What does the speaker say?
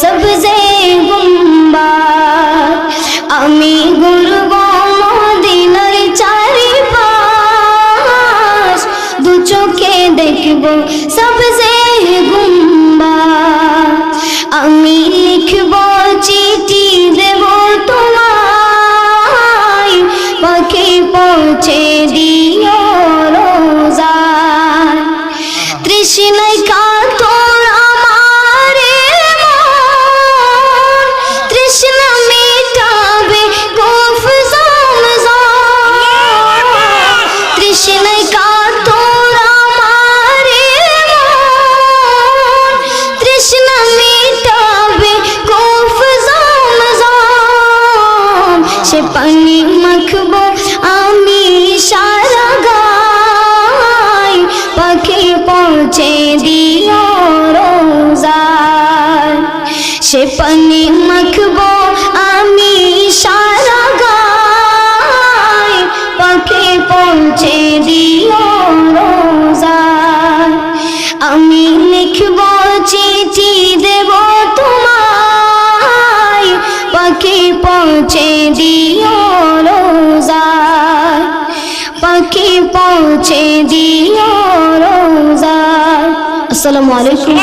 সবজে গুম্বার। আমি ঘুরব মদিনার চারিপাশ, দু চোখে দেখব সবজে গুম্বার। আমি লিখব চিঠি দেব তোমায়, পাখি পৌঁছে চিঠি দেব তোমায়। পাখি পৌঁছে দিও রোজার পাখি পৌঁছে দিও রোজার আসসালামু আলাইকুম